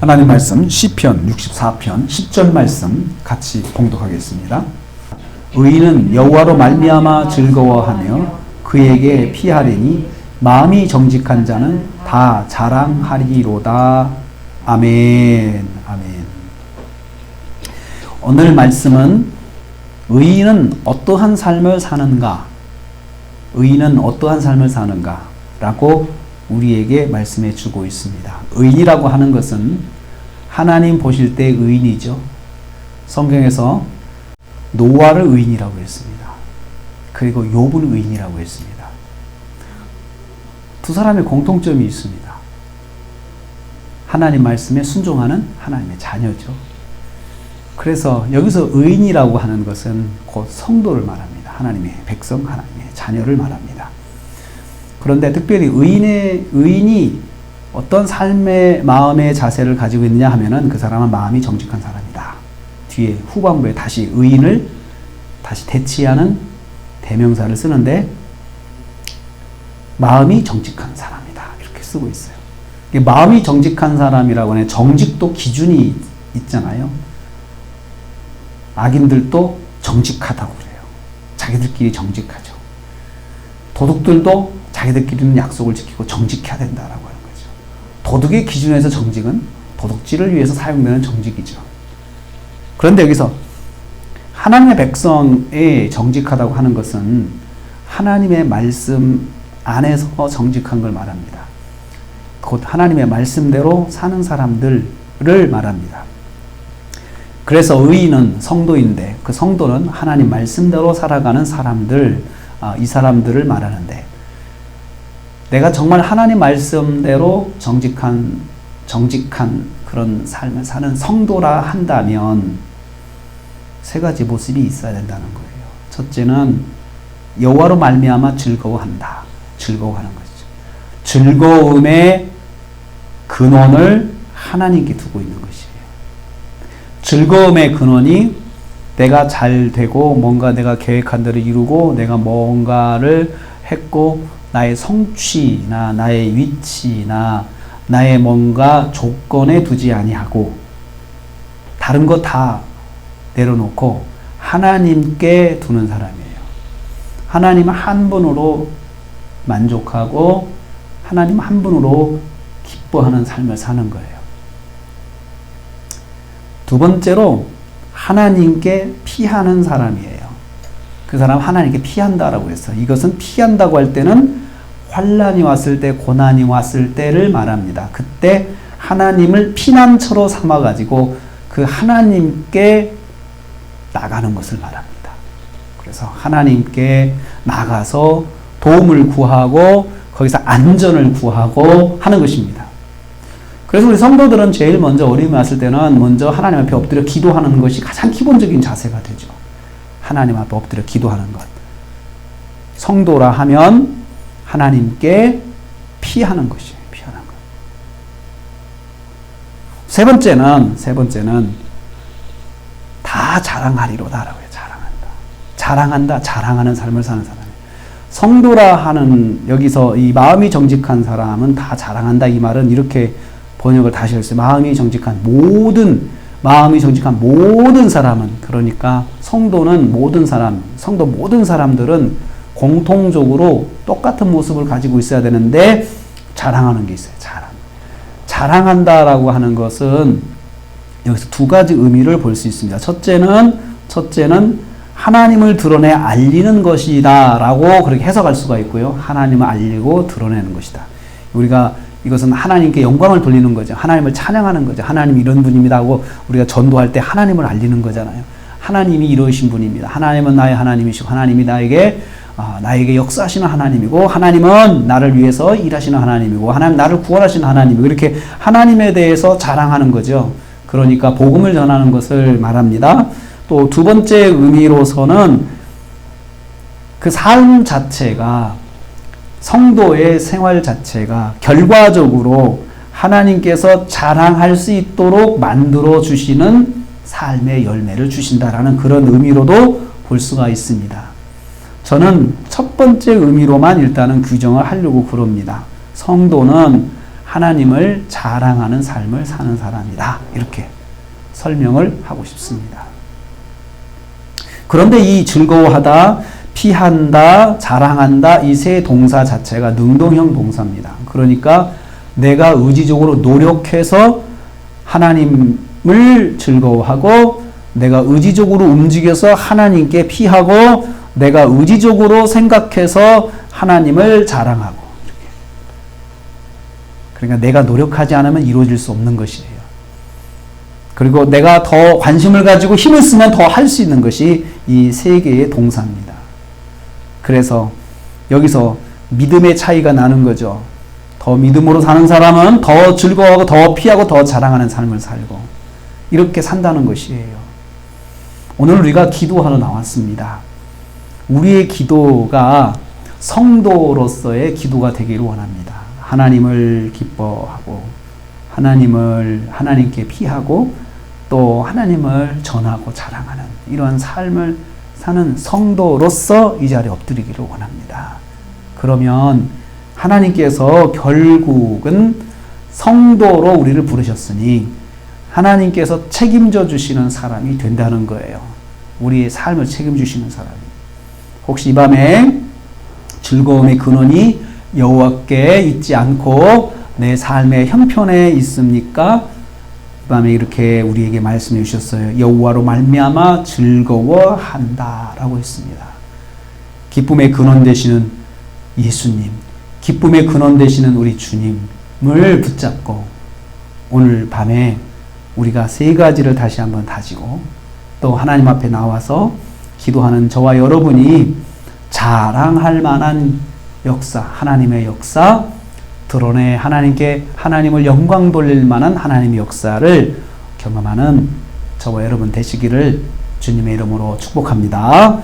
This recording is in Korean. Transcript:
하나님 말씀 시편 64편 10절 말씀 같이 봉독하겠습니다. 의인은 여호와로 말미암아 즐거워하며 그에게 피하리니 마음이 정직한 자는 다 자랑하리로다. 아멘. 아멘. 오늘 말씀은 의인은 어떠한 삶을 사는가? 의인은 어떠한 삶을 사는가? 라고 우리에게 말씀해 주고 있습니다. 의인이라고 하는 것은 하나님 보실 때 의인이죠. 성경에서 노아를 의인이라고 했습니다. 그리고 욥을 의인이라고 했습니다. 두 사람의 공통점이 있습니다. 하나님 말씀에 순종하는 하나님의 자녀죠. 그래서 여기서 의인이라고 하는 것은 곧 성도를 말합니다. 하나님의 백성, 하나님의 자녀를 말합니다. 그런데 특별히 의인의 의인이 어떤 삶의 마음의 자세를 가지고 있느냐 하면은 그 사람은 마음이 정직한 사람이다. 뒤에 후반부에 다시 의인을 다시 대치하는 대명사를 쓰는데 마음이 정직한 사람이다. 이렇게 쓰고 있어요. 마음이 정직한 사람이라고 하는 정직도 기준이 있잖아요. 악인들도 정직하다고 그래요. 자기들끼리 정직하죠. 도둑들도 자기들끼리는 약속을 지키고 정직해야 된다라고 하는 거죠. 도둑의 기준에서 정직은 도둑질을 위해서 사용되는 정직이죠. 그런데 여기서 하나님의 백성에 정직하다고 하는 것은 하나님의 말씀 안에서 정직한 걸 말합니다. 곧 하나님의 말씀대로 사는 사람들을 말합니다. 그래서 의인은 성도인데 그 성도는 하나님 말씀대로 살아가는 사람들, 아, 이 사람들을 말하는데 내가 정말 하나님 말씀대로 정직한 정직한 그런 삶을 사는 성도라 한다면 세 가지 모습이 있어야 된다는 거예요. 첫째는 여호와로 말미암아 즐거워한다. 즐거워하는 것이죠. 즐거움의 근원을 하나님께 두고 있는 것이에요. 즐거움의 근원이 내가 잘 되고 뭔가 내가 계획한 대로 이루고 내가 뭔가를 했고 나의 성취나 나의 위치나 나의 뭔가 조건에 두지 아니하고 다른 거 다 내려놓고 하나님께 두는 사람이에요. 하나님 한 분으로 만족하고 하나님 한 분으로 기뻐하는 삶을 사는 거예요. 두 번째로 하나님께 피하는 사람이에요. 그 사람 하나님께 피한다라고 했어. 이것은 피한다고 할 때는 환란이 왔을 때, 고난이 왔을 때를 말합니다. 그때 하나님을 피난처로 삼아 가지고 그 하나님께 나가는 것을 말합니다. 그래서 하나님께 나가서 도움을 구하고 거기서 안전을 구하고 하는 것입니다. 그래서 우리 성도들은 제일 먼저 어려움이 왔을 때는 먼저 하나님 앞에 엎드려 기도하는 것이 가장 기본적인 자세가 되죠. 하나님 앞에 엎드려 기도하는 것. 성도라 하면 하나님께 피하는 것이에요. 피하는 것. 세 번째는 세 번째는 다 자랑하리로다라고 해요. 자랑한다. 자랑한다. 자랑하는 삶을 사는 사람. 성도라 하는 여기서 이 마음이 정직한 사람은 다 자랑한다 이 말은 이렇게 번역을 다시 했어요. 마음이 정직한 모든 마음이 정직한 모든 사람은 그러니까 성도는 모든 사람, 성도 모든 사람들은 공통적으로 똑같은 모습을 가지고 있어야 되는데 자랑하는 게 있어요. 자랑. 자랑한다라고 하는 것은 여기서 두 가지 의미를 볼 수 있습니다. 첫째는 첫째는 하나님을 드러내 알리는 것이다라고 그렇게 해석할 수가 있고요. 하나님을 알리고 드러내는 것이다. 우리가 이것은 하나님께 영광을 돌리는 거죠. 하나님을 찬양하는 거죠. 하나님 이런 분입니다 하고 우리가 전도할 때 하나님을 알리는 거잖아요. 하나님이 이러신 분입니다. 하나님은 나의 하나님이시고 하나님이 나에게 아, 나에게 역사하시는 하나님이고 하나님은 나를 위해서 일하시는 하나님이고 하나님 나를 구원하시는 하나님이고 이렇게 하나님에 대해서 자랑하는 거죠. 그러니까 복음을 전하는 것을 말합니다. 또 두 번째 의미로서는 그 삶 자체가 성도의 생활 자체가 결과적으로 하나님께서 자랑할 수 있도록 만들어 주시는 삶의 열매를 주신다라는 그런 의미로도 볼 수가 있습니다. 저는 첫 번째 의미로만 일단은 규정을 하려고 그럽니다. 성도는 하나님을 자랑하는 삶을 사는 사람이다. 이렇게 설명을 하고 싶습니다. 그런데 이 즐거워하다, 피한다, 자랑한다 이 세 동사 자체가 능동형 동사입니다. 그러니까 내가 의지적으로 노력해서 하나님을 즐거워하고 내가 의지적으로 움직여서 하나님께 피하고 내가 의지적으로 생각해서 하나님을 자랑하고 이렇게. 그러니까 내가 노력하지 않으면 이루어질 수 없는 것이에요. 그리고 내가 더 관심을 가지고 힘을 쓰면 더 할 수 있는 것이 이 세 개의 동사입니다. 그래서 여기서 믿음의 차이가 나는 거죠. 더 믿음으로 사는 사람은 더 즐거워하고 더 피하고 더 자랑하는 삶을 살고 이렇게 산다는 것이에요. 오늘 우리가 기도하러 나왔습니다. 우리의 기도가 성도로서의 기도가 되기를 원합니다. 하나님을 기뻐하고 하나님을 하나님께 피하고 또 하나님을 전하고 자랑하는 이러한 삶을 사는 성도로서 이 자리에 엎드리기를 원합니다. 그러면 하나님께서 결국은 성도로 우리를 부르셨으니 하나님께서 책임져 주시는 사람이 된다는 거예요. 우리의 삶을 책임주시는 사람이. 혹시 이 밤에 즐거움의 근원이 여호와께 있지 않고 내 삶의 형편에 있습니까? 이 밤에 이렇게 우리에게 말씀해 주셨어요. 여호와로 말미암아 즐거워한다라고 했습니다. 기쁨의 근원 되시는 예수님, 기쁨의 근원 되시는 우리 주님을 붙잡고 오늘 밤에 우리가 세 가지를 다시 한번 다지고 또 하나님 앞에 나와서 기도하는 저와 여러분이 자랑할 만한 역사, 하나님의 역사, 드러내 하나님께 하나님을 영광 돌릴 만한 하나님의 역사를 경험하는 저와 여러분 되시기를 주님의 이름으로 축복합니다.